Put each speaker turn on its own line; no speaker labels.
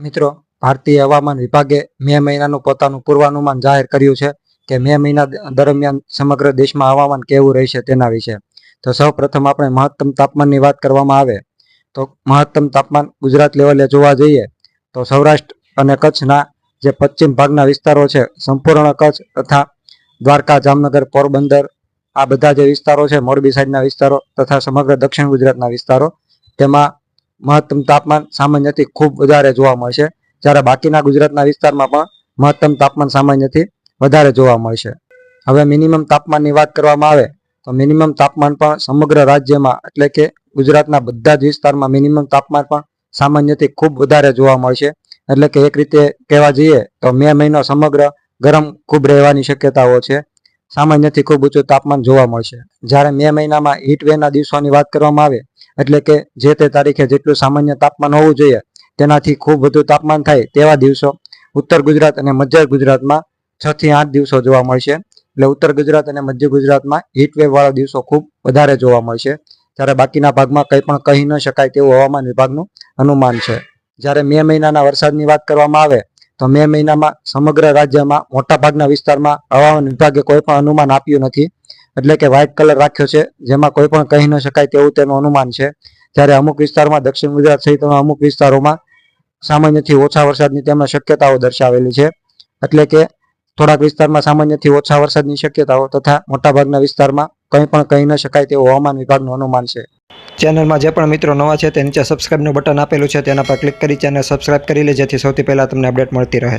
મિત્રો, ભારતીય હવામાન વિભાગે મે મહિનાનું પોતાનું પૂર્વાનુમાન જાહેર કર્યું છે કે મે મહિના દરમિયાન સમગ્ર દેશમાં હવામાન કેવું રહેશે તેના વિશે. તો સૌ પ્રથમ આપણે મહત્તમ તાપમાનની વાત કરવામાં આવે. તો મહત્તમ તાપમાન ગુજરાત લેવલે જોવા જઈએ, તો સૌરાષ્ટ્ર અને કચ્છના જે પશ્ચિમ ભાગના વિસ્તારો છે, સંપૂર્ણ કચ્છ તથા દ્વારકા, જામનગર, પોરબંદર, આ બધા જે વિસ્તારો છે, મોરબી સાઈડના વિસ્તારો તથા સમગ્ર દક્ષિણ ગુજરાતના વિસ્તારો, તેમાં મહત્તમ તાપમાન સામાન્યથી ખૂબ વધારે જોવા મળશે જ્યારે બાકીના ગુજરાતના વિસ્તારમાં પણ મહત્તમ તાપમાન સામાન્યથી વધારે જોવા મળશે હવે મિનિમમ તાપમાનની વાત કરવામાં આવે, તો મિનિમમ તાપમાન પણ સમગ્ર રાજ્યમાં એટલે કે ગુજરાતના બધા જ વિસ્તારમાં મિનિમમ તાપમાન પણ સામાન્યથી ખૂબ વધારે જોવા મળશે એટલે કે એક રીતે કહેવા જઈએ, તો મે મહિનો સમગ્ર ગરમ ખૂબ રહેવાની શક્યતાઓ છે. સામાન્યથી ખૂબ ઊંચું તાપમાન જોવા મળશે. જ્યારે મે મહિનામાં હીટ વેના દિવસોની વાત કરવામાં આવે, એટલે કે જે તે તારીખે જેટલું સામાન્ય તાપમાન હોવું જોઈએ, તેનાથી ખૂબ વધુ તાપમાન થાય તેવા દિવસો ઉત્તર ગુજરાત અને મધ્ય ગુજરાતમાં છ થી આઠ દિવસો જોવા મળશે. એટલે ઉત્તર ગુજરાત અને મધ્ય ગુજરાતમાં હીટ વેવ વાળા દિવસો ખૂબ વધારે જોવા મળશે. જ્યારે બાકીના ભાગમાં કંઈ પણ કહી ન શકાય તેવું હવામાન વિભાગનું અનુમાન છે. જ્યારે મે મહિનાના વરસાદની વાત કરવામાં આવે તો મે મહિનામાં સમગ્ર રાજ્યમાં મોટા ભાગના વિસ્તારમાં હવામાન વિભાગે કોઈ પણ અનુમાન આપ્યું નથી. એટલે કે વ્હાઇટ કલર રાખ્યો છે, જેમાં કોઈ પણ કહી ન શકાય તેવું તેનું અનુમાન છે. જ્યારે અમુક વિસ્તારમાં દક્ષિણ ગુજરાત સહિતના અમુક વિસ્તારોમાં સામાન્યથી ઓછા વરસાદની તેમણે શક્યતાઓ દર્શાવેલી છે. એટલે કે થોડાક વિસ્તારમાં સામાન્યથી ઓછા વરસાદની શક્યતાઓ તથા મોટાભાગના વિસ્તારમાં કંઈ પણ કહી ન શકાય તેવું હવામાન વિભાગનું અનુમાન છે. ચેનલમાં જે પણ મિત્રો નવા છે તે નીચે સબસ્ક્રાઇબનું બટન આપેલું છે, તેના પર ક્લિક કરી ચેનલ સબસ્ક્રાઇબ કરી લે જેથી સૌથી પહેલાં તમને અપડેટ મળતી રહે.